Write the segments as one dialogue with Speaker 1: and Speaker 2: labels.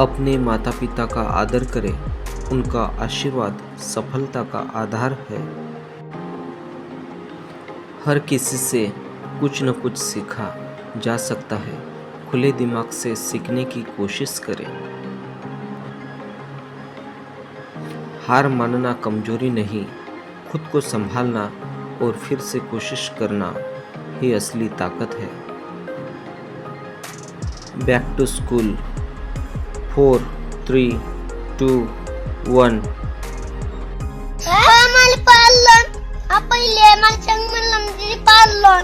Speaker 1: अपने माता पिता का आदर करें। उनका आशीर्वाद सफलता का आधार है। हर किसी से कुछ न कुछ सीखा जा सकता है। खुले दिमाग से सीखने की कोशिश करें। हार मानना कमज़ोरी नहीं, खुद को संभालना और फिर से कोशिश करना ही असली ताकत है। Back to school. Four three to one
Speaker 2: मला पाळलं हा पहिले मला सांग म्हणलं तिथे पाळलं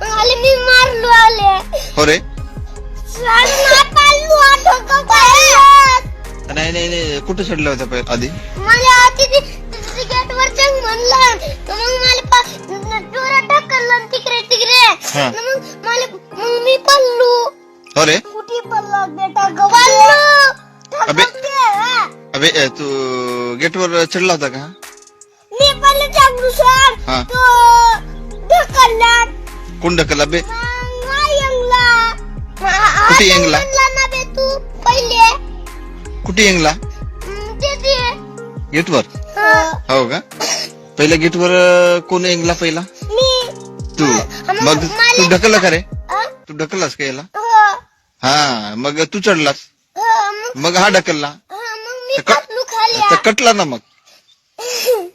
Speaker 2: मग आले मी मारलो आले
Speaker 3: हो रे
Speaker 2: आणि नाही पाळलो आठवतो पाळलं
Speaker 3: नाही नाही नाही कुठे चढला होता पहिले आधी
Speaker 2: मला तिथे तिथे गेट वर चंग म्हणलं तर मग मला पा- डोरा टाकलं आणि तिकडे तिकडे
Speaker 3: हा.
Speaker 2: तर मग मला मग मी पडलो
Speaker 3: अबे. अबे तू गेटवर चढला होता का?
Speaker 2: मी पडले चांगलू सर
Speaker 3: हा.
Speaker 2: तो ढकलला.
Speaker 3: कोण ढकलला बे?
Speaker 2: यंगला.
Speaker 3: कुठे यंगला?
Speaker 2: म्हणला ना बे तू पहिले.
Speaker 3: कुठे येंगला?
Speaker 2: हम्म, ते ते
Speaker 3: गेटवर?
Speaker 2: हं,
Speaker 3: हो का? पहिल्या गेटवर अ, कोण येंगला पहिला?
Speaker 2: मी.
Speaker 3: तू.
Speaker 2: मग
Speaker 3: तू ढकलला का रे? तू ढकललास का याला?
Speaker 2: हं,
Speaker 3: मग तू चढलास.
Speaker 2: मग
Speaker 3: हा ढकलला. तर कटला ना मग.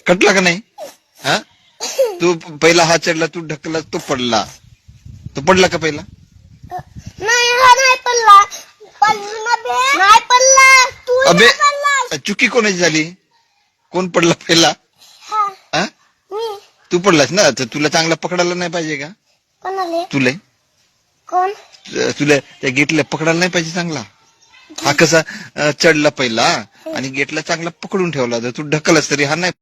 Speaker 3: कटला का नाही? हा? तू पहिला हा चढला तू ढकलला तो पडला. तो पडला का पहिला?
Speaker 2: नाही हा नाही पडला. पडलो ना बे. नाही पडला. तू
Speaker 3: अबे चुकी कोणाची झाली? कोण पडला पहिला?
Speaker 2: हा,
Speaker 3: हा?
Speaker 2: मी.
Speaker 3: तू पडलास ना? तर तुला चांगला पकडायला नाही पाहिजे का?
Speaker 2: कोणाले?
Speaker 3: तुले?
Speaker 2: कोण?
Speaker 3: तुला त्या गेटला पकडायला नाही पाहिजे चांगला. हा कसा चढला पहिला आणि गेटला चांगला पकडून ठेवला जर तू ढकलस तरी हा नाही.